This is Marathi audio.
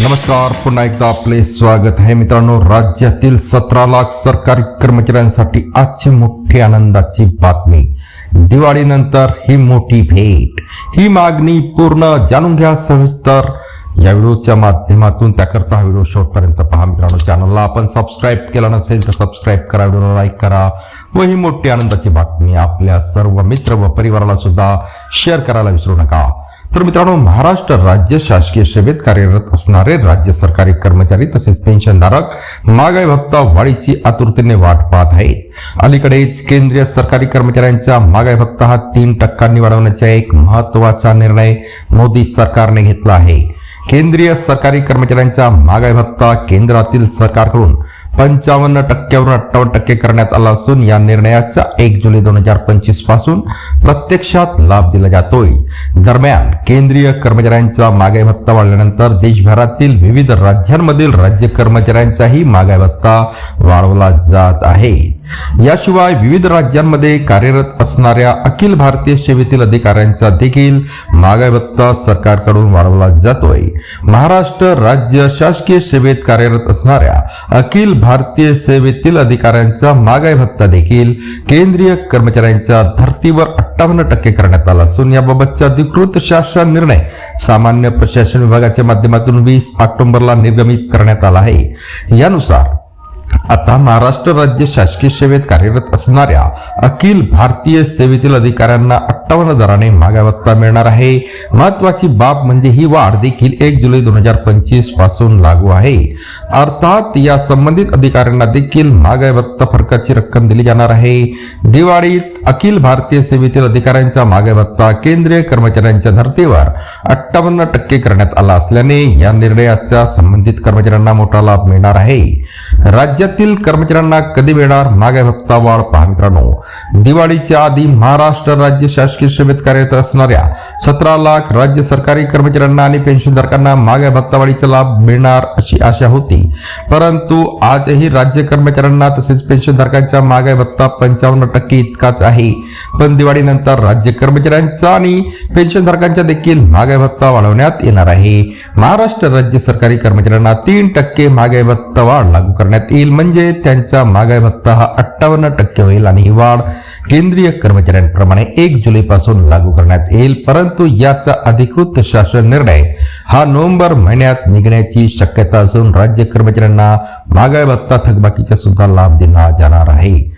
नमस्कार पुन्हा एकदा आपले स्वागत आहे मित्रांनो. राज्यातील सतरा लाख सरकारी कर्मचाऱ्यांसाठी आजची मोठी आनंदाची बातमी. दिवाळीनंतर ही मोठी भेट. ही मागणी पूर्ण जाणून घ्या सविस्तर. या व्हिडिओच्या माध्यमातून त्याकरता हा व्हिडिओ शेवटपर्यंत पहा मित्रांनो. चॅनलला आपण सबस्क्राईब केला नसेल तर सबस्क्राईब करा व्हिडिओला लाईक करा व ही मोठी आनंदाची बातमी आपल्या सर्व मित्र व परिवाराला सुद्धा शेअर करायला विसरू नका. तर मित्रांनो महाराष्ट्र राज्य शासकीय सेवेत कार्यरत असणारे राज्य सरकारी कर्मचारी तसेच पेन्शनधारक महागाई भत्ता वाढीची आतुरतेने वाट पाहत आहेत. अलीकडेच केंद्रीय सरकारी कर्मचाऱ्यांचा महागाई भत्ता हा तीन टक्क्यांनी वाढवण्याचा एक महत्त्वाचा निर्णय मोदी सरकारने घेतला आहे. केंद्रीय सरकारी कर्मचाऱ्यांचा महागाई भत्ता केंद्रातील सरकारकडून पंचावन्न टक्क्यावरून अठ्ठावन्न टक्के करण्यात आला असून या निर्णयाचा एक जुलै दोन हजार पंचवीसपासून प्रत्यक्षात लाभ दिला जातोय. दरम्यान केंद्रीय कर्मचाऱ्यांचा महागाई भत्ता वाढल्यानंतर देशभरातील विविध राज्यांमधील राज्य कर्मचाऱ्यांचाही महागाई भत्ता वाढवला जात आहे. याशिवाय विविध राज्यांमध्ये कार्यरत असणाऱ्या अखिल भारतीय सेवेतील अधिकाऱ्यांचा देखील महागाई भत्ता सरकारकडून वाढवला जातोय. महाराष्ट्र राज्य शासकीय सेवेत कार्यरत असणाऱ्या अखिल भारतीय सेवेतील अधिकाऱ्यांचा महागाई भत्ता देखील केंद्रीय कर्मचाऱ्यांच्या धर्तीवर अठ्ठावन्न टक्के करण्यात आला असून याबाबतचा अधिकृत शासन निर्णय सामान्य प्रशासन विभागाच्या माध्यमातून वीस ऑक्टोबरला निर्गमित करण्यात आला आहे. यानुसार आता महाराष्ट्र राज्य शासकीय सेवेत कार्यरत असणाऱ्या अखिल भारतीय सेवेतील अधिकाऱ्यांना अठ्ठावन्न दराने मागावत्ता मिळणार आहे. महत्वाची बाब म्हणजे ही वाढ देखील एक जुलै दोन हजार पंचवीसपासून लागू आहे. अर्थात या संबंधित अधिकाऱ्यांना देखील मागावत्ता फरकाची रक्कम दिली जाणार आहे. दिवाळीत अखिल भारतीय सेवेतील अधिकाऱ्यांचा महागाई भत्ता केंद्रीय कर्मचाऱ्यांच्या धर्तीवर अठ्ठावन्न टक्के करण्यात आला असल्याने या निर्णयाचा संबंधित कर्मचाऱ्यांना मोठा लाभ मिळणार आहे. राज्यातील कर्मचाऱ्यांना कधी मिळणार महागाई भत्ता वाढ पहा मित्रांनो. दिवाळीच्या आधी महाराष्ट्र राज्य शासकीय सेवेत कार्यरत असणाऱ्या सतरा लाख राज्य सरकारी कर्मचाऱ्यांना आणि पेन्शनधारकांना मागे भत्तावाढीचा लाभ मिळणार अशी आशा होती. परंतु आजही राज्य कर्मचाऱ्यांना तसेच पेन्शनधारकांचा मागे भत्ता पंचावन्न टक्के इतकाच आहे. पण दिवाळीनंतर राज्य कर्मचाऱ्यांचा आणि पेन्शनधारकांचा देखील महागाई भत्ता वाढवण्यात येणार आहे. महाराष्ट्र राज्य सरकारी कर्मचाऱ्यांना तीन टक्के महागाई भत्ता वाढ लागू करण्यात येईल. म्हणजे त्यांचा महागाई भत्ता हा अठ्ठावन्न टक्के होईल आणि ही वाढ केंद्रीय कर्मचाऱ्यांप्रमाणे एक जुलै पासून लागू करण्यात येईल. परंतु याचा अधिकृत शासन निर्णय हा नोव्हेंबर महिन्यात निघण्याची शक्यता असून राज्य कर्मचाऱ्यांना महागाई भत्ता थकबाकीचा सुद्धा लाभ दिला जाणार आहे.